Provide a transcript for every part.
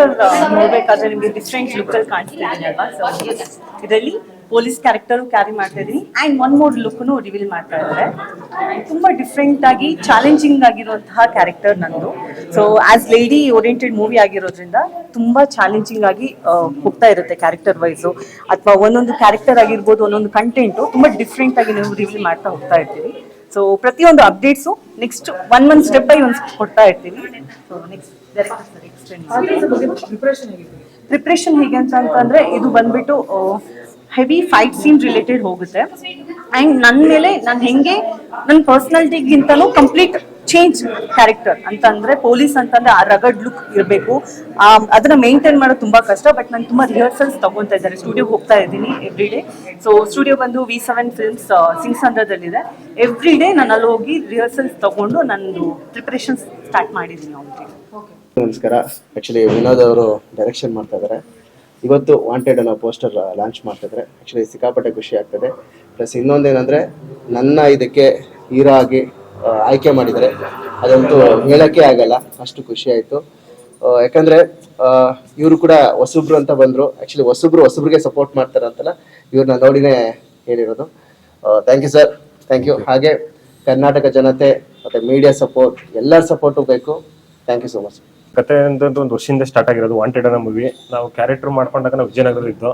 Poster ನೋಡ್ಬೇಕಾದ್ರೆ ನಿಮ್ಗೆ different look ಅಲ್ಲಿ ಕಾಣಿಸ್ತಿದ್ದೀನಿ ಅಲ್ವಾ? ಸೊ ಇದರಲ್ಲಿ ಪೊಲೀಸ್ ಕ್ಯಾರೆಕ್ಟರ್ ಕ್ಯಾರಿ ಮಾಡ್ತಾ ಇದೀನಿ. ಆ್ಯಂಡ್ ಒನ್ ಮೋರ್ ಲುಕ್ನು ರಿವೀಲ್ ಮಾಡ್ತಾ ಇದ್ದಾರೆ. ತುಂಬಾ ಡಿಫ್ರೆಂಟ್ ಆಗಿ ಚಾಲೆಂಜಿಂಗ್ ಆಗಿರುವಂತಹ ಕ್ಯಾರೆಕ್ಟರ್ ನಂದು. So as lady oriented movie ಆಗಿರೋದ್ರಿಂದ ತುಂಬಾ ಚಾಲೆಂಜಿಂಗ್ ಆಗಿ ಹೋಗ್ತಾ ಇರುತ್ತೆ ಕ್ಯಾರೆಕ್ಟರ್ ವೈಸು ಅಥವಾ ಒಂದೊಂದು ಕ್ಯಾರೆಕ್ಟರ್ ಆಗಿರ್ಬೋದು, ಒಂದೊಂದು ಕಂಟೆಂಟು ತುಂಬಾ ಡಿಫ್ರೆಂಟ್ ಆಗಿ ನೀವು ರಿವೀಲ್ ಮಾಡ್ತಾ ಹೋಗ್ತಾ ಇರ್ತೀವಿ ಸೊ ಪ್ರತಿಯೊಂದು updates next one month step by one ಕೊಡ್ತಾ ಇರ್ತೀವಿ ಸೊ ನೆಕ್ಸ್ಟ್ ಸರ್. ಪ್ರಿಪರೇಷನ್ ಹೇಗೆ ಅಂತ ಅಂತಂದ್ರೆ, ಇದು ಬಂದ್ಬಿಟ್ಟು ಹೆವಿ ಫೈಟ್ ಸೀನ್ ರಿಲೇಟೆಡ್ ಹೋಗುತ್ತೆ. ಅಂಡ್ ನನ್ನ ಮೇಲೆ ನಾನು ಹೆಂಗೆ ನನ್ನ ಪರ್ಸ್ನಾಲಿಟಿಗಿಂತಲೂ ಕಂಪ್ಲೀಟ್ ಚೇಂಜ್ ಕ್ಯಾರೆಕ್ಟರ್ ಅಂತಂದ್ರೆ ಪೊಲೀಸ್ ಅಂತಂದ್ರೆ ಆ ರಗಡ್ ಲುಕ್ ಇರಬೇಕು. ಅದನ್ನ ಮೇಂಟೈನ್ ಮಾಡೋದು ತುಂಬಾ ಕಷ್ಟ ಬಟ್ ನಾನು ತುಂಬಾ ರಿಹರ್ಸಲ್ಸ್ ತಗೊಂತಾ ಇದ್ದಾರೆ. ಸ್ಟುಡಿಯೋಗೆ ಹೋಗ್ತಾ ಇದ್ದೀನಿ ಎವ್ರಿ ಡೇ ಸೊ ಸ್ಟುಡಿಯೋ ಬಂದು ವಿ ಸೆವೆನ್ ಫಿಲ್ಮ್ಸ್ ಸಿಂಗ್ಸಂದ್ರದಲ್ಲಿದೆ ಎವ್ರಿ ಡೇ ನಾನು ಅಲ್ಲಿ ಹೋಗಿ ರಿಹರ್ಸಲ್ಸ್ ತಗೊಂಡು ನಂದು ಪ್ರಿಪ್ರೇಷನ್ಸ್ ಸ್ಟಾರ್ಟ್ ಮಾಡಿದ್ದೀನಿ ಅವ್ರಿಗೆ ನಮಸ್ಕಾರ. ಆ್ಯಕ್ಚುಲಿ ವಿನೋದ್ ಅವರು ಡೈರೆಕ್ಷನ್ ಮಾಡ್ತಾ ಇದ್ದಾರೆ ಇವತ್ತು ವಾಂಟೆಡ್ ಅನ್ನೋ ಪೋಸ್ಟರ್ ಲಾಂಚ್ ಮಾಡ್ತಿದ್ದಾರೆ ಆ್ಯಕ್ಚುಲಿ ಸಿಕ್ಕಾಪಟ್ಟೆ ಖುಷಿ ಆಗ್ತದೆ. ಪ್ಲಸ್ ಇನ್ನೊಂದೇನೆಂದರೆ, ನನ್ನ ಇದಕ್ಕೆ ಹೀರೋ ಆಗಿ ಆಯ್ಕೆ ಮಾಡಿದರೆ ಅದಂತೂ ಹೇಳೋಕ್ಕೆ ಆಗಲ್ಲ. ಅಷ್ಟು ಖುಷಿ ಆಯಿತು. ಯಾಕಂದರೆ ಇವರು ಕೂಡ ಹೊಸಬ್ರು ಅಂತ ಬಂದರು. ಆ್ಯಕ್ಚುಲಿ ಹೊಸಬ್ರು ಹೊಸಬ್ರಿಗೆ ಸಪೋರ್ಟ್ ಮಾಡ್ತಾರೆ ಅಂತಲ್ಲ ಇವ್ರನ್ನ ನೋಡಿನೇ ಹೇಳಿರೋದು. Thank you sir thank you ಹಾಗೆ ಕರ್ನಾಟಕ ಜನತೆ ಮತ್ತು ಮೀಡಿಯಾ ಸಪೋರ್ಟ್ ಎಲ್ಲರ ಸಪೋರ್ಟು ಬೇಕು. ಥ್ಯಾಂಕ್ ಯು ಸೊ ಮಚ್ ಕತೆ ಒಂದು ವರ್ಷದಿಂದ ಸ್ಟಾರ್ಟ್ ಆಗಿರೋದು ವಾಂಟೆಡ್ ಅನ್ನೋ ಮೂವಿ ನಾವು ಕ್ಯಾರೆಕ್ಟರ್ ಮಾಡ್ಕೊಂಡಾಗ ನಾವು ವಿಜಯನಗರ ಇದ್ದು.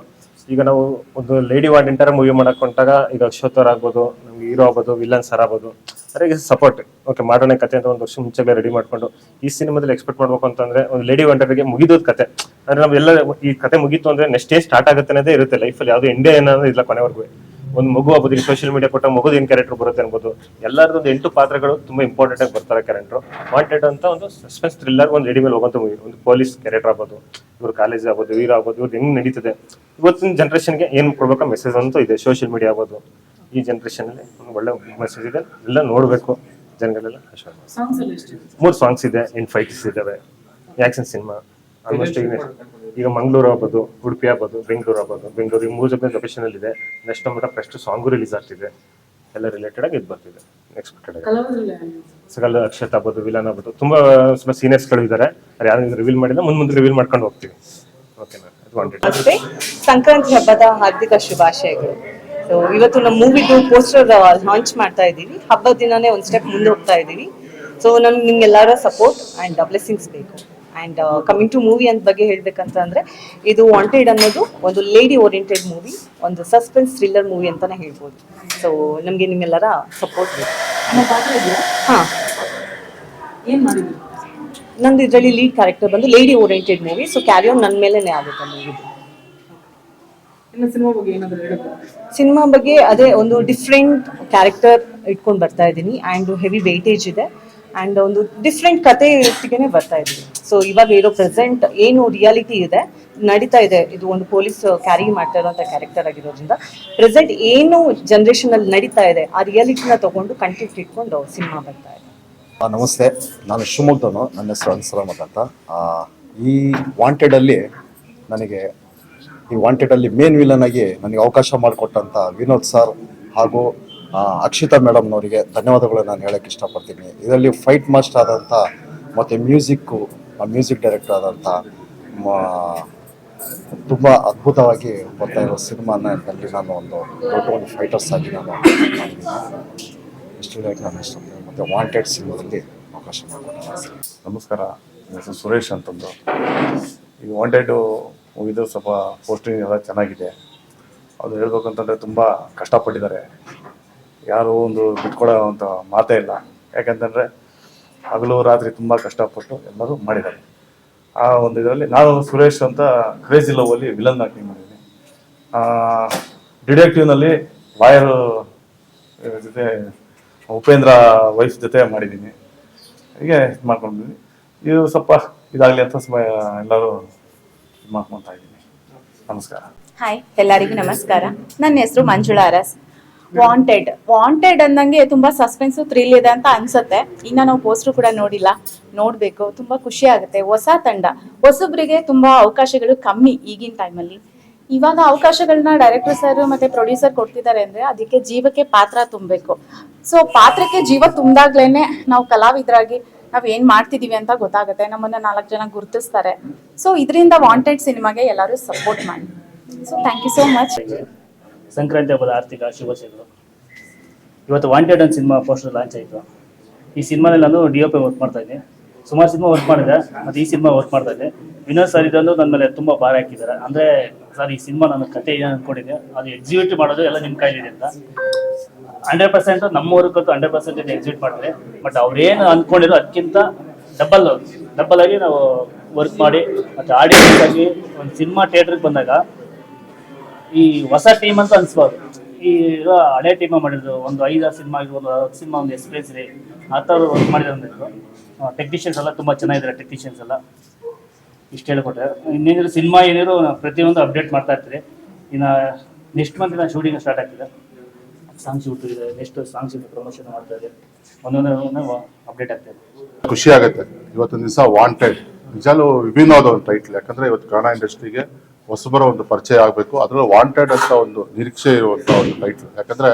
ಈಗ ನಾವು ಒಂದು ಲೇಡಿ ವಾಂಟೆಂಟರ ಮೂವಿ ಮಾಡಕ್ ಹೊಂಟಾಗ ಈಗ ಅಶ್ವಥರ್ ಆಗ್ಬೋದು, ನಮ್ಗೆ ಹೀರೋ ಆಗ್ಬೋದು ವಿಲನ್ ಸರ್ ಆಗ್ಬೋದು. ಅದೇ ಸಪೋರ್ಟ್ ಓಕೆ ಮಾಡೋಣ ಕತೆ ಅಂತ ಒಂದು ವರ್ಷ ಮುಂಚೆಗೆ ರೆಡಿ ಮಾಡ್ಕೊಂಡು. ಈ ಸಿನಿಮಾದಲ್ಲಿ ಎಕ್ಸ್ಪೆಕ್ಟ್ ಮಾಡ್ಬೇಕು ಅಂತಂದ್ರೆ ಒಂದು ಲೇಡಿ ವಾಂಟೆಡ್ಗೆ ಮುಗಿದೋದ್ ಕತೆ ಅಂದ್ರೆ ನಾವೆಲ್ಲ ಈ ಕತೆ ಮುಗೀತು ಅಂದ್ರೆ ನೆಕ್ಸ್ಟ್ ಡೇ ಸ್ಟಾರ್ಟ್ ಆಗುತ್ತೆ ಅನ್ನೋದೇ ಇರುತ್ತೆ ಲೈಫಲ್ಲಿ ಯಾವುದು ಎಂಡೇ ಅನ್ನೋದು ಇಲ್ಲ ಕೊನೆವರೆಗೂ. ಒಂದು ಮಗು ಆಗ್ಬೋದು ಈಗ ಸೋಷಿಯಲ್ ಮೀಡಿಯಾ ಕೊಟ್ಟ ಮಗು ಏನು ಕ್ಯಾರೆಕ್ಟರ್ ಬರುತ್ತೆ ಅನ್ಬೋದು ಎಲ್ಲರದ್ದು ಒಂದು ಎಂಟು ಪಾತ್ರಗಳು ತುಂಬಾ ಇಂಪಾರ್ಟೆಂಟ್ ಆಗಿ ಬರ್ತಾರೆ ಕ್ಯಾರೆಕ್ಟರ್ ವಾಂಟೆಡ್ ಅಂತ ಒಂದು ಸಸ್ಪೆನ್ಸ್ ಥ್ರಿಲ್ಲರ್ ಒಂದು ರೆಡಿ ಮೇಲೆ ಹೋಗುವಂತ ಮೂವಿ ಒಂದು ಪೊಲೀಸ್ ಕ್ಯಾರೆಕ್ಟರ್ ಆಗ್ಬೋದು ಇವ್ರ ಕಾಲೇಜ್ ಆಗ್ಬೋದು ವೀರ ಆಗ್ಬೋದು ಇವ್ರು ಹೆಂಗ್ ನಡೀತದೆ. ಇವತ್ತಿನ ಜನ್ರೇಷನ್ಗೆ ಏನು ಕೊಡ್ಬೇಕು ಮೆಸೇಜ್ ಅಂತೂ ಇದೆ ಸೋಷಿಯಲ್ ಮೀಡಿಯಾ ಆಗ್ಬೋದು. ಈ ಜನರೇಷನ್ ಅಲ್ಲಿ ಒಂದು ಒಳ್ಳೆ ಮೆಸೇಜ್ ಇದೆ ಎಲ್ಲ ನೋಡಬೇಕು ಜನಗಳೆಲ್ಲ. ಮೂರು ಸಾಂಗ್ಸ್ ಇದೆ ಎಂಟು ಫೈಟ್ಸ್ ಇದಾವೆ ಆಕ್ಷನ್ ಸಿನಿಮಾ ಆಲ್ಮೋಸ್ಟ್ ಈಗ ಈಗ ಮಂಗಳೂರು ಆಗ್ಬೋದು ಉಡುಪಿ ಆಗ್ಬೋದು ಬೆಂಗಳೂರು ಆಗ್ಬೋದು. ಬೆಂಗಳೂರು ಈ ಮೂರು ಜನ ಲೊಕೇಶನ್ ಇದೆ ನೆಕ್ಸ್ಟ್ ನಮ್ಮ ಫಸ್ಟ್ ಸಾಂಗು ರಿಲೀಸ್ ಆಗ್ತಿದೆ. ಎಲ್ಲ ರಿಲೇಟೆಡ್ ಆಗಿ ಇದು ಬರ್ತಿದೆ. ಎಕ್ಸ್ಪೆಕ್ಟೆಡ್ ಸಗಲ್ ಅಕ್ಷತ್ ಆಗ್ಬೋದು ವಿಲನ್ ಆಗ್ಬೋದು. ತುಂಬಾ ಸ್ವಲ್ಪ ಸೀನಿಯರ್ಸ್ಗಳು ಇದ್ದಾರೆ ಇದಾರೆ. ಯಾರು ರಿವೀಲ್ ಮಾಡಿಲ್ಲ ಮುಂದೆ ಮುಂದೆ ರಿವೀಲ್ ಮಾಡ್ಕೊಂಡು ಹೋಗ್ತೀವಿ. ಓಕೆನಾ ಸಂಕ್ರಾಂತಿ ಹಬ್ಬದ ಹಾರ್ದಿಕ ಶುಭಾಶಯಗಳು. ಸೊ ಇವತ್ತು ನಮ್ಮ ಮೂವಿದು ಪೋಸ್ಟರ್ ಲಾಂಚ್ ಮಾಡ್ತಾ ಇದ್ದೀವಿ. ಹಬ್ಬದ ದಿನನೇ ಒಂದು ಸ್ಟೆಪ್ ಮುಂದೆ ಹೋಗ್ತಾ ಇದ್ದೀವಿ. ಸೊ ನಮ್ಗೆ ನಿಮ್ಗೆಲ್ಲರ ಸಪೋರ್ಟ್ ಆ್ಯಂಡ್ ಬ್ಲೆಸ್ಸಿಂಗ್ಸ್ ಬೇಕು. ಆ್ಯಂಡ್ ಕಮಿಂಗ್ ಟು ಮೂವಿ ಅಂತ ಬಗ್ಗೆ ಹೇಳ್ಬೇಕಂತ ಅಂದ್ರೆ ಇದು ವಾಂಟೆಡ್ ಅನ್ನೋದು ಒಂದು ಲೇಡಿ ಓರಿಯೆಂಟೆಡ್ ಮೂವಿ ಒಂದು ಸಸ್ಪೆನ್ಸ್ ಥ್ರಿಲ್ಲರ್ ಮೂವಿ ಅಂತಾನೆ ಹೇಳ್ಬೋದು. ಸೊ ನಮಗೆ ನಿಮ್ಮೆಲ್ಲರ ಸಪೋರ್ಟ್ ಬೇಕು. ಹಾಂ. ನಂದು ಇದರಲ್ಲಿ ಲೀಡ್ ಕ್ಯಾರೆಕ್ಟರ್ ಬಂದು lady oriented movie so carry on ನನ್ನ ಮೇಲೇನೆ ಆಗುತ್ತೆ ಇನ್ನು ಸಿನಿಮಾ ಬಗ್ಗೆ ಅದೇ ಒಂದು ಡಿಫ್ರೆಂಟ್ ಕ್ಯಾರೆಕ್ಟರ್ ಇಟ್ಕೊಂಡು ಬರ್ತಾ ಇದ್ದೀನಿ ಆ್ಯಂಡ್ ಹೆವಿ ವೇಟೇಜ್ ಇದೆ. ಆ್ಯಂಡ್ ಒಂದು ಡಿಫ್ರೆಂಟ್ ಕತೆ ಬರ್ತಾ ಇದ್ವಿ ಸೊ ಇವಾಗ ಇರೋ ಪ್ರೆಸೆಂಟ್ ಏನು ರಿಯಾಲಿಟಿ ಇದೆ, ನಡೀತಾ ಇದೆ. ಇದು ಒಂದು ಪೊಲೀಸ್ ಕ್ಯಾರಿ ಮಾಡ್ತಾ ಇರೋಂಥ ಕ್ಯಾರೆಕ್ಟರ್ ಆಗಿರೋದ್ರಿಂದ ಪ್ರೆಸೆಂಟ್ ಏನು ಜನರೇಷನ್ ಅಲ್ಲಿ ನಡೀತಾ ಇದೆ, ಆ ರಿಯಾಲಿಟಿನ ತಗೊಂಡು ಕಂಟೆಂಟ್ ಇಟ್ಕೊಂಡು ಸಿನಿಮಾ ಬರ್ತಾ ಇದೆ. ನಮಸ್ತೆ. ನಾನು ಶಿವಮೊಗ್ಗದವನು. ನನ್ನ ಹೆಸರು ಅನ್ಸರಮತ್ ಅಂತ. ಈ ವಾಂಟೆಡಲ್ಲಿ ನನಗೆ, ಈ ವಾಂಟೆಡಲ್ಲಿ ಮೇನ್ ವಿಲನ್ ಆಗಿ ನನಗೆ ಅವಕಾಶ ಮಾಡಿಕೊಟ್ಟಂಥ ವಿನೋದ್ ಸರ್ ಹಾಗೂ ಅಕ್ಷಿತಾ ಮೇಡಮ್ನವರಿಗೆ ಧನ್ಯವಾದಗಳು ನಾನು ಹೇಳಕ್ಕೆ ಇಷ್ಟಪಡ್ತೀನಿ. ಇದರಲ್ಲಿ ಫೈಟ್ ಮಾಸ್ಟರ್ ಆದಂಥ ಮತ್ತು ಮ್ಯೂಸಿಕ್ಕು ಮ್ಯೂಸಿಕ್ ಡೈರೆಕ್ಟರ್ ಆದಂಥ ತುಂಬ ಅದ್ಭುತವಾಗಿ ಬರ್ತಾ ಇರೋ ಸಿನಿಮಾನಲ್ಲಿ ನಾನು ಒಂದು ದೊಡ್ಡ ಒಂದು ಫೈಟರ್ಸ್ ಆಗಿ ನಾನು ಇಷ್ಟು ನಾನು ಇಷ್ಟಪಡ್ತೀನಿ. ಮತ್ತು ವಾಂಟೆಡ್ ಸಿನಿಮಾದಲ್ಲಿ ಅವಕಾಶ ಮಾಡಿಕೊಟ್ಟಿದ್ದೀನಿ ನಮಸ್ಕಾರ. ಹೆಸರು ಸುರೇಶ್ ಅಂತಂದು. ಈ ವಾಂಟೆಡು ಮೂವಿದು ಸ್ವಲ್ಪ ಪೋಸ್ಟಿಂಗ್ ಎಲ್ಲ ಚೆನ್ನಾಗಿದೆ. ಅದು ಹೇಳ್ಬೇಕಂತಂದರೆ ತುಂಬ ಕಷ್ಟಪಟ್ಟಿದ್ದಾರೆ. ಯಾರು ಒಂದು ಬಿಟ್ಕೊಡೋ ಅಂತ ಮಾತೇ ಇಲ್ಲ. ಯಾಕಂತಂದರೆ ಹಗಲು ರಾತ್ರಿ ತುಂಬ ಕಷ್ಟಪಟ್ಟು ಎಲ್ಲರೂ ಮಾಡಿದ್ದಾರೆ. ಆ ಒಂದು ಇದರಲ್ಲಿ ನಾನು ಸುರೇಶ್ ಅಂತ ಕ್ರೇಜಿ ಲವಲ್ಲಿ ವಿಲನ್ ಆಕ್ಟಿಂಗ್ ಮಾಡಿದ್ದೀನಿ. ಡಿಟೆಕ್ಟಿವ್ನಲ್ಲಿ ಲಾಯರ್ ಜೊತೆ ಉಪೇಂದ್ರ ವೈಫ್ ಜೊತೆ ಮಾಡಿದ್ದೀನಿ. ಹೀಗೆ ಇದು ಮಾಡ್ಕೊಂಡಿದ್ದೀನಿ. ಇದು ಸ್ವಲ್ಪ ಇದಾಗಲಿ ಅಂತ ಎಲ್ಲರೂ ಇದು ಮಾಡ್ಕೊತಾ ಇದ್ದೀನಿ. ನಮಸ್ಕಾರ. ಹಾಯ್ ಎಲ್ಲರಿಗೂ ನಮಸ್ಕಾರ. ನನ್ನ ಹೆಸರು ಮಂಜುಳಾ ಅರಸ್. ವಾಂಟೆಡ್ ವಾಂಟೆಡ್ ಅಂದಂಗೆ ತುಂಬಾ ಸಸ್ಪೆನ್ಸ್ ಥ್ರಿಲ್ ಇದೆ ಅಂತ ಅನ್ಸುತ್ತೆ. ಇನ್ನ ನಾವು ಪೋಸ್ಟರ್ ಕೂಡ ನೋಡಿಲ್ಲ. ನೋಡ್ಬೇಕು. ತುಂಬಾ ಖುಷಿ ಆಗುತ್ತೆ. ಹೊಸ ತಂಡ. ಹೊಸಬ್ರಿಗೆ ತುಂಬಾ ಅವಕಾಶಗಳು ಕಮ್ಮಿ ಈಗಿನ ಟೈಮಲ್ಲಿ ಇವಾಗ ಅವಕಾಶಗಳನ್ನ ಡೈರೆಕ್ಟರ್ ಸರ್ ಮತ್ತೆ ಪ್ರೊಡ್ಯೂಸರ್ ಕೊಡ್ತಿದ್ದಾರೆ ಅಂದ್ರೆ ಅದಕ್ಕೆ ಜೀವಕ್ಕೆ ಪಾತ್ರ ತುಂಬಬೇಕು. ಸೊ ಪಾತ್ರಕ್ಕೆ ಜೀವ ತುಂಬಾಗ್ಲೇನೆ ನಾವು ಕಲಾವಿದರಾಗಿ ನಾವ್ ಏನ್ ಮಾಡ್ತಿದೀವಿ ಅಂತ ಗೊತ್ತಾಗುತ್ತೆ. ನಮ್ಮನ್ನ ನಾಲ್ಕು ಜನ ಗುರುತಿಸ್ತಾರೆ. ಸೊ ಇದರಿಂದ ವಾಂಟೆಡ್ ಸಿನಿಮಾಗೆ ಎಲ್ಲರೂ ಸಪೋರ್ಟ್ ಮಾಡಿ. So thank you so much Sankranti ಹಬ್ಬದ ಆರ್ಥಿಕ ಶುಭಾಶಯಗಳು. ಇವತ್ತು ವಾಂಟೆಡ್ ಅಂತ ಸಿನಿಮಾ ಪೋಸ್ಟರ್ ಲಾಂಚ್ ಆಯಿತು. ಈ ಸಿನಿಮಾನಲ್ಲಿ ನಾನು ಡಿ ಒ ಪಿ ವರ್ಕ್ ಮಾಡ್ತಾ ಇದ್ದೆ. ಸುಮಾರು ಸಿನಿಮಾ ವರ್ಕ್ ಮಾಡಿದೆ, ಮತ್ತು ಈ ಸಿನಿಮಾ ವರ್ಕ್ ಮಾಡ್ತಾ ಇದ್ದೆ. ವಿನೋದ್ ಸರ್ ಇದೊಂದು ನನ್ನ ಮೇಲೆ ತುಂಬ ಭಾರ ಹಾಕಿದ್ದಾರೆ. ಅಂದರೆ ಸರ್ ಈ ಸಿನಿಮಾ ನನ್ನ ಕತೆ ಇದೆ ಅಂದ್ಕೊಂಡಿದ್ದೆ ಅದು ಎಕ್ಸಿಕ್ಯೂಟ್ ಮಾಡೋದು ಎಲ್ಲ ನಿಮ್ಮ ಕೈಲಿದೆ ಅಂತ. ಹಂಡ್ರೆಡ್ ಪರ್ಸೆಂಟ್ ನಮ್ಮ ವರ್ಕಂತೂ ಹಂಡ್ರೆಡ್ ಪರ್ಸೆಂಟ್ ಎಕ್ಸಿಕ್ಯೂಟ್ ಮಾಡಿದ್ರೆ ಬಟ್ ಅವ್ರೇನು ಅಂದ್ಕೊಂಡಿರೋ ಅದಕ್ಕಿಂತ ಡಬಲ್ ಡಬಲ್ ಆಗಿ ನಾವು ವರ್ಕ್ ಮಾಡಿ, ಮತ್ತು ಆಡಿಯನ್ಸ್ ಆಗಿ ಒಂದು ಸಿನಿಮಾ ಥಿಯೇಟ್ರಿಗೆ ಬಂದಾಗ ಈ ಹೊಸ ಟೀಮ್ ಅಂತ ಅನ್ಸ್ಬಾರ್ದು ಈ ಹಳೆ ಟೀಮ್ ಮಾಡಿದ್ರು ಒಂದು ಐದಾರು ಸಿನಿಮಾ ಒಂದು ಹತ್ತು ಸಿನಿಮಾ ಒಂದು ಎಕ್ಸ್ಪೀರಿಯನ್ಸ್ ರೀ ಆ ಥರ ವರ್ಕ್ ಮಾಡಿದ್ರು ಟೆಕ್ನಿಷಿಯನ್ಸ್ ಎಲ್ಲ ತುಂಬ ಚೆನ್ನಾಗಿದ್ದಾರೆ ಟೆಕ್ನಿಷಿಯನ್ಸ್ ಎಲ್ಲ. ಇಷ್ಟು ಹೇಳ್ಕೊಟ್ಟೆ ಇನ್ನೇನಿದ್ರು ಸಿನಿಮಾ ಏನಿದ್ರು ಪ್ರತಿಯೊಂದು ಅಪ್ಡೇಟ್ ಮಾಡ್ತಾ ಇರ್ತೀರಿ. ಇನ್ನು ನೆಕ್ಸ್ಟ್ ಮಂತ್ ನಾನು ಶೂಟಿಂಗ್ ಸ್ಟಾರ್ಟ್ ಆಗ್ತಿದೆ. ಸಾಂಗ್ಸ್ ಶೂಟ್ ಇದೆ. ನೆಕ್ಸ್ಟ್ ಸಾಂಗ್ಸ್ ಪ್ರಮೋಷನ್ ಮಾಡ್ತಾ ಇದೆ. ಒಂದೊಂದು ಅಪ್ಡೇಟ್ ಆಗ್ತಾ ಇದೆ. ಖುಷಿ ಆಗುತ್ತೆ. ಇವತ್ತಿನ ದಿವಸ ವಾಂಟೆಡ್ ನಿಜಾಲು ವಿಭಿನ್ನವಾದ ಒಂದು ಟೈಟ್ಲ್ ಯಾಕಂದ್ರೆ ಇವತ್ತು ಕನ್ನಡ ಇಂಡಸ್ಟ್ರಿಗೆ ಹೊಸಬರ ಒಂದು ಪರಿಚಯ ಆಗಬೇಕು. ಅದರಲ್ಲೂ ವಾಂಟೆಡ್ ಅಂತ ಒಂದು ನಿರೀಕ್ಷೆ ಇರುವಂತ ಒಂದು ಟೈಟ್ಲ್ ಯಾಕಂದ್ರೆ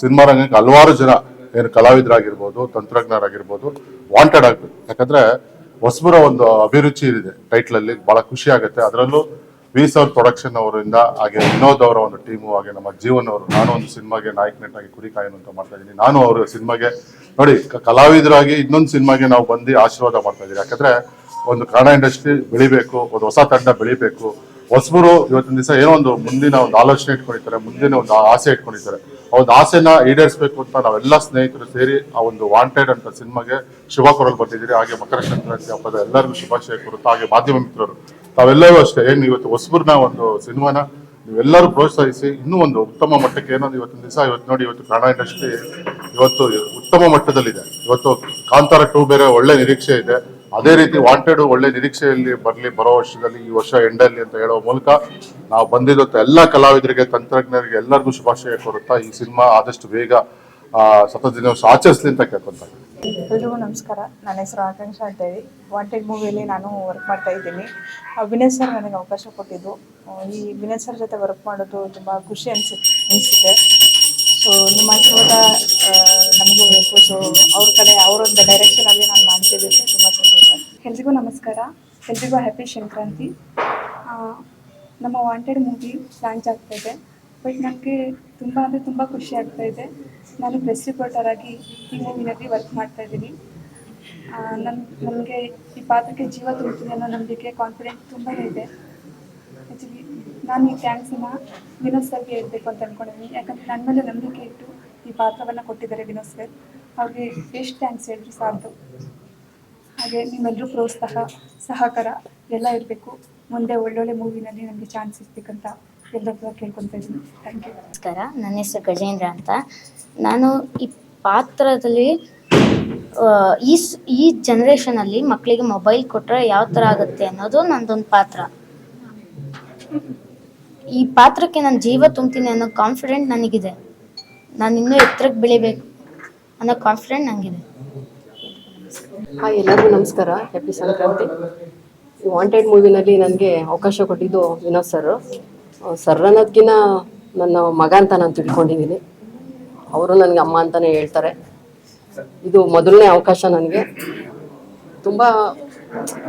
ಸಿನಿಮಾ ರಂಗಕ್ಕೆ ಹಲವಾರು ಜನ ಏನು ಕಲಾವಿದರಾಗಿರ್ಬೋದು, ತಂತ್ರಜ್ಞರಾಗಿರ್ಬೋದು ವಾಂಟೆಡ್ ಆಗಬೇಕು. ಯಾಕಂದ್ರೆ ಹೊಸಬರ ಒಂದು ಅಭಿರುಚಿ ಇದೆ ಟೈಟ್ಲ್ ಅಲ್ಲಿ, ಬಹಳ ಖುಷಿ ಆಗುತ್ತೆ. ಅದರಲ್ಲೂ ವಿ ಸರ್ ಪ್ರೊಡಕ್ಷನ್ ಅವರಿಂದ ಹಾಗೆ ವಿನೋದ್ ಅವರ ಒಂದು ಟೀಮು ಹಾಗೆ ನಮ್ಮ ಜೀವನ್ ಅವರು, ನಾನು ಒಂದು ಸಿನಿಮಾಗೆ ನಾಯಕ ನಟಾಗಿ ಅಂತ ಮಾಡ್ತಾ ಇದ್ದೀನಿ. ನಾನು ಅವರ ಸಿನಿಮಾಗೆ ನೋಡಿ ಕಲಾವಿದರಾಗಿ ಇನ್ನೊಂದು ಸಿನಿಮಾಗೆ ನಾವು ಬಂದು ಆಶೀರ್ವಾದ ಮಾಡ್ತಾ ಇದ್ದೀವಿ. ಯಾಕಂದ್ರೆ ಒಂದು ಕನ್ನಡ ಇಂಡಸ್ಟ್ರಿ ಬೆಳಿಬೇಕು, ಒಂದು ಹೊಸ ತಂಡ ಬೆಳಿಬೇಕು. ಹೊಸಬರು ಇವತ್ತಿನ ದಿವಸ ಏನೋ ಒಂದು ಮುಂದಿನ ಒಂದು ಆಲೋಚನೆ ಇಟ್ಕೊಂಡಿರ್ತಾರೆ ಮುಂದಿನ ಒಂದು ಆಸೆ ಇಟ್ಕೊಂಡಿರ್ತಾರೆ. ಆ ಒಂದು ಆಸೆನ ಈಡೇರಿಸಬೇಕು ಅಂತ ನಾವೆಲ್ಲ ಸ್ನೇಹಿತರು ಸೇರಿ ಆ ಒಂದು ವಾಂಟೆಡ್ ಅಂತ ಸಿನಿಮಾಗೆ ಶುಭ ಕೊರಲು ಬಂದಿದ್ದೀರಿ ಹಾಗೆ ಮಕರ ಸಂಕ್ರಾಂತಿ ಹಬ್ಬದ ಎಲ್ಲರಿಗೂ ಶುಭಾಶಯ ಕೊಡುತ್ತಾ ಹಾಗೆ ಮಾಧ್ಯಮ ಮಿತ್ರರು, ತಾವೆಲ್ಲರೂ ಅಷ್ಟೇ, ಏನು ಇವತ್ತು ಹೊಸಬರನ್ನ ಒಂದು ಸಿನಿಮಾನ ನೀವೆಲ್ಲರೂ ಪ್ರೋತ್ಸಾಹಿಸಿ, ಇನ್ನೂ ಒಂದು ಉತ್ತಮ ಮಟ್ಟಕ್ಕೆ ಏನೋ ಇವತ್ತಿನ ದಿವಸ, ಇವತ್ತು ನೋಡಿ ಇವತ್ತು ಕನ್ನಡ ಇಂಡಸ್ಟ್ರಿ ಇವತ್ತು ಉತ್ತಮ ಮಟ್ಟದಲ್ಲಿದೆ. ಇವತ್ತು ಕಾಂತಾರ ಟೂ ಬೇರೆ ಒಳ್ಳೆ ನಿರೀಕ್ಷೆ ಇದೆ. ಅದೇ ರೀತಿ ವಾಂಟೆಡ್ ಒಳ್ಳೆ ನಿರೀಕ್ಷೆಯಲ್ಲಿ ಬರಲಿ, ಬರೋ ವರ್ಷದಲ್ಲಿ, ಈ ವರ್ಷ ಎಂಡಲ್ಲಿ ಅಂತ ಹೇಳೋ ಮೂಲಕ ನಾವು ಬಂದಿದ್ದಂಥ ಎಲ್ಲ ಕಲಾವಿದರಿಗೆ, ತಂತ್ರಜ್ಞರಿಗೆ ಎಲ್ಲರಿಗೂ ಶುಭಾಶಯ ಕೋರುತ್ತಾ ಈ ಸಿನಿಮಾ ಆದಷ್ಟು ಬೇಗ ಸತತ ದಿನ ಆಚರಿಸಲಿ ಅಂತ ಕೇಳ್ಕೊಂತ. ಎಲ್ರಿಗೂ ನಮಸ್ಕಾರ. ನನ್ನ ಹೆಸರು ಆಕಾಂಕ್ಷ ಅಂತ ಹೇಳಿ ವಾಂಟೆಡ್ ಮೂವಿಯಲ್ಲಿ ನಾನು ವರ್ಕ್ ಮಾಡ್ತಾ ಇದ್ದೀನಿ. ವಿನಯ್ ಸರ್ ನನಗೆ ಅವಕಾಶ ಕೊಟ್ಟಿದ್ದು. ಈ ವಿನಯ್ ಸರ್ ಜೊತೆ ವರ್ಕ್ ಮಾಡೋದು ತುಂಬ ಖುಷಿ ಅನಿಸಿ, ಅನಿಸುತ್ತೆ. ಸೊ ನಿಮ್ಮ ಆಶೀರ್ವಾದ ನಮಗೂ ಬೇಕು. ಸೊ ಅವ್ರ ಕಡೆ, ಅವರೊಂದು ಡೈರೆಕ್ಷನಲ್ಲಿ ನಾನು ಮಾಡ್ತಿದ್ದೀನಿ. ತುಂಬ ಎಲ್ರಿಗೂ ನಮಸ್ಕಾರ. ಎಲ್ರಿಗೂ ಹ್ಯಾಪಿ ಸಂಕ್ರಾಂತಿ. ನಮ್ಮ ವಾಂಟೆಡ್ ಮೂವಿ ಲಾಂಚ್ ಇದೆ. ಬಟ್ ನನಗೆ ತುಂಬ ಅಂದರೆ ತುಂಬ ಖುಷಿ ಆಗ್ತಾ ಇದೆ. ನಾನು ಪ್ರೆಸ್ ರಿಪೋರ್ಟರ್ ಆಗಿ ಈ ಮೂವಿನಲ್ಲಿ ವರ್ಕ್ ಮಾಡ್ತಾ ಇದ್ದೀನಿ. ನನ್ನ ನನಗೆ ಈ ಪಾತ್ರಕ್ಕೆ ಜೀವ ತುಂಬ್ತೀನಿ ಅನ್ನೋ ನಂಬಿಕೆ ಕಾನ್ಫಿಡೆಂಟ್ ತುಂಬಾ ಇದೆ. ಆ್ಯಕ್ಚುಲಿ ನಾನು ಈ ಥ್ಯಾಂಕ್ಸನ್ನ ವಿನೋದ್ ಸರ್ಗೆ ಹೇಳಬೇಕು ಅಂತ ಅಂದ್ಕೊಂಡಿದ್ದೀನಿ ಯಾಕಂದರೆ ನನ್ನ ಮೇಲೆ ನಂಬಿಕೆ ಇಟ್ಟು ಈ ಪಾತ್ರವನ್ನು ಕೊಟ್ಟಿದ್ದಾರೆ ವಿನೋದ್ ಸರ್ ಅವ್ರಿಗೆ ಎಷ್ಟು ಥ್ಯಾಂಕ್ಸ್ ಹೇಳಿದ್ರು ಸಾಲದು ಹಾಗೆ ನಿಮ್ಮೆಲ್ಲರೂ ಪ್ರೋತ್ಸಾಹ, ಸಹಕಾರ ಎಲ್ಲ ಇರಬೇಕು. ಮುಂದೆ ಒಳ್ಳೊಳ್ಳೆ ಮೂವಿನಲ್ಲಿ ನನಗೆ ಚಾನ್ಸ್ ಸಿಗ್ಬೇಕಂತ ಎಲ್ಲರೂ ಕೇಳ್ಕೊತಾ ಇದ್ದೀನಿ. ಥ್ಯಾಂಕ್ ಯು ನಮಸ್ಕಾರ, ನನ್ನ ಹೆಸರು ಗಜೇಂದ್ರ ಅಂತ. ನಾನು ಈ ಪಾತ್ರದಲ್ಲಿ ಈ ಈ ಜನ್ರೇಷನಲ್ಲಿ ಮಕ್ಕಳಿಗೆ ಮೊಬೈಲ್ ಕೊಟ್ಟರೆ ಯಾವ ಥರ ಆಗುತ್ತೆ ಅನ್ನೋದು ನಂದೊಂದು ಪಾತ್ರ. ಈ ಪಾತ್ರಕ್ಕೆ ನಾನು ಜೀವ ತುಂಬ್ತೀನಿ ಅನ್ನೋ ಕಾನ್ಫಿಡೆಂಟ್ ನನಗಿದೆ. ನಾನು ಇನ್ನೂ ಎತ್ತರಕ್ಕೆ ಬೆಳಿಬೇಕು ಅನ್ನೋ ಕಾನ್ಫಿಡೆಂಟ್ ನನಗಿದೆ ಹಾಯ್, ಎಲ್ಲರಿಗೂ ನಮಸ್ಕಾರ. ಹ್ಯಾಪಿ ಸಂಕ್ರಾಂತಿ. ಈ ವಾಂಟೆಡ್ ಮೂವಿನಲ್ಲಿ ನನಗೆ ಅವಕಾಶ ಕೊಟ್ಟಿದ್ದು ವಿನೋದ್ ಸರ್ ಸರ್ ಅನ್ನೋದಕ್ಕಿಂತ ನನ್ನ ಮಗ ಅಂತ ನಾನು ತಿಳ್ಕೊಂಡಿದ್ದೀನಿ. ಅವರು ನನಗೆ ಅಮ್ಮ ಅಂತಲೇ ಹೇಳ್ತಾರೆ. ಇದು ಮೊದಲನೇ ಅವಕಾಶ ನನಗೆ. ತುಂಬ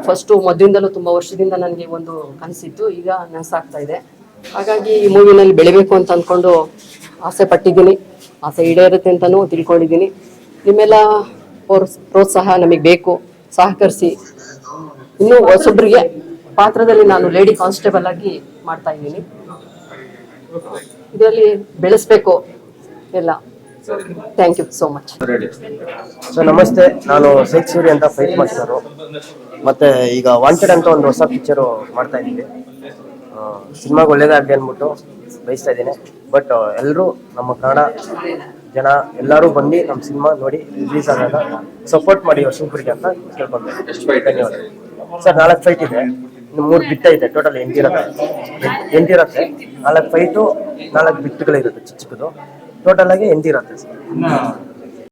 ಫಸ್ಟು ಮೊದಲಿಂದಲೂ ತುಂಬ ವರ್ಷದಿಂದ ನನಗೆ ಒಂದು ಕನಸಿತ್ತು. ಈಗ ನನಸಾಗ್ತಾ ಇದೆ. ಹಾಗಾಗಿ ಈ ಮೂವಿನಲ್ಲಿ ಬೆಳಿಬೇಕು ಅಂತ ಅಂದ್ಕೊಂಡು ಆಸೆ ಪಟ್ಟಿದ್ದೀನಿ. ಆಸೆ ಈಡೇರುತ್ತೆ ಅಂತಲೂ ತಿಳ್ಕೊಂಡಿದ್ದೀನಿ. ನಿಮ್ಮೆಲ್ಲ ಪ್ರೋತ್ಸಾಹ ನಮಗೆ ಬೇಕು. ಸಹಕರಿಸಿ. ಇನ್ನೂ ಹೊಸಬ್ರಿಗೆ ಪಾತ್ರದಲ್ಲಿ ನಾನು ಲೇಡಿ ಕಾನ್ಸ್ಟೇಬಲ್ ಆಗಿ ಮಾಡ್ತಾ ಇದ್ದೀನಿ. ಇದರಲ್ಲಿ ಬೆಳೆಸ್ಬೇಕು ಎಲ್ಲ. Thank you so much so ನಮಸ್ತೆ. ನಾನು ಶೇಖ್ ಸೂರಿ ಅಂತ ಫೈಟ್ ಮಾಡ್ತಾರು ಮತ್ತೆ ಈಗ ವಾಂಟೆಡ್ ಅಂತ ಒಂದು ಹೊಸ ಪಿಕ್ಚರು ಮಾಡ್ತಾ ಇದ್ದೀವಿ ಸಿನಿಮಾಗೆ ಒಳ್ಳೇದಾಗಲಿ ಅಂದ್ಬಿಟ್ಟು ಬಯಸ್ತಾ ಇದ್ದೀನಿ. ಬಟ್ ಎಲ್ಲರೂ ನಮ್ಮ ಕನ್ನಡ ಜನ ಎಲ್ಲರೂ ಬಂದು ನಮ್ಮ ಸಿನಿಮಾ ನೋಡಿ ರಿಲೀಸ್ ಆದಾಗ ಸಪೋರ್ಟ್ ಮಾಡಿ ಶಿವಪುರಿಗೆ ಅಂತ ಕೇಳ್ಕೊಂತೀನಿ ಧನ್ಯವಾದ. ಸರ್ ನಾಲ್ಕು ಫೈಟ್ ಇದೆ. ಇನ್ನು ಮೂರು ಬಿಟ್ಟ ಇದೆ ಟೋಟಲ್ ಎಂಟಿರುತ್ತೆ ಎಂಟಿರುತ್ತೆ ನಾಲ್ಕು ಫೈಟು ನಾಲ್ಕು ಬಿಟ್ಟುಗಳಿರುತ್ತೆ ಚಿಕ್ಕ ಚಿಕ್ಕದು. ಟೋಟಲ್ ಆಗಿ ಎಂಟಿರುತ್ತೆ ಸರ್.